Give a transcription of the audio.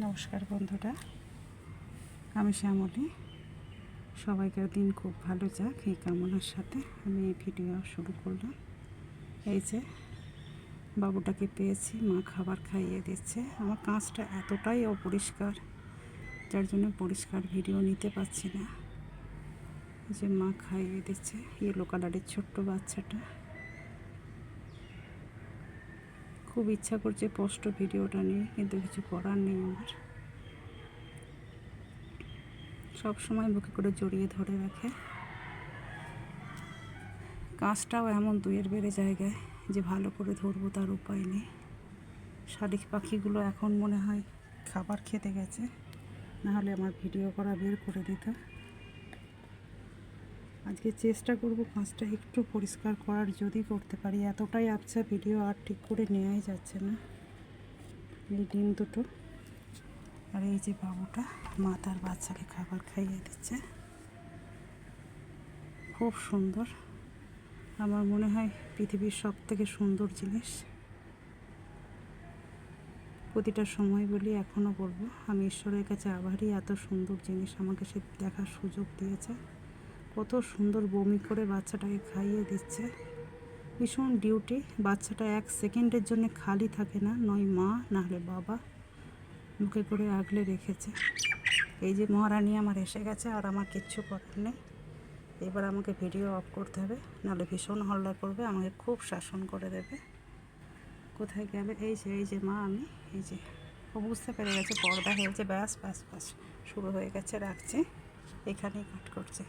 নমস্কার বন্ধুরা, আমি শ্যামলী। সবাইকার দিন খুব ভালো যাক, এই কামনার সাথে আমি এই ভিডিও শুরু করলাম। এই যে বাবুটাকে পেয়েছি, মা খাবার খাইয়ে দিচ্ছে। আমার কাঁচটা এতটাই অপরিষ্কার, যার জন্য পরিষ্কার ভিডিও নিতে পারছি না। যে মা খাইয়ে দিচ্ছে ইয়েলো কালারের ছোট্ট বাচ্চাটা। খুব ইচ্ছা করছে স্পষ্ট ভিডিওটা নিয়ে, কিন্তু কিছু করার নেই আমার। সব সময় বুকে করে জড়িয়ে ধরে রাখে। কাঁচটাও এমন দুয়ের বেড়ে জায়গায় যে ভালো করে ধরবো তার উপায় নেই। শালিক পাখিগুলো এখন মনে হয় খাবার খেতে গেছে, নাহলে আমার ভিডিও করা বের করে দিত। আজকে চেষ্টা করব কাঁচটা একটু পরিষ্কার করার, যদি করতে পারি। এতটাই আবছা ভিডিও আর ঠিক করে নেওয়াই যাচ্ছে না। এই ডিম দুটো। আর এই যে বাবুটা, মা তার বাচ্চাকে খাবার খাইয়ে দিচ্ছে। খুব সুন্দর। আমার মনে হয় পৃথিবীর সব থেকে সুন্দর জিনিস। প্রতিটা সময় বলি এখনও বলব, আমি ঈশ্বরের কাছে আবারই এত সুন্দর জিনিস আমাকে সে দেখার সুযোগ দিয়েছে। কত সুন্দর বমি করে বাচ্চাটাকে খাইয়ে দিচ্ছে। ভীষণ ডিউটি, বাচ্চাটা এক সেকেন্ডের জন্য খালি থাকে না, নয় মা, নাহলে বাবা মুখে করে আগলে রেখেছে। এই যে মহারানী আমার এসে গেছে আর আমার কিচ্ছু করার নেই। এবার আমাকে ভিডিও অফ করতে হবে, নাহলে ভীষণ হল্লা করবে, আমাকে খুব শাসন করে দেবে। কোথায় গেলে? এই যে এই যে মা আমি, এই যে। ও বুঝতে পেরে গেছে, পর্দা হয়েছে ব্যাস ব্যাস ব্যাস, শুরু হয়ে গেছে, রাখছি। এখানেই কাট করছে।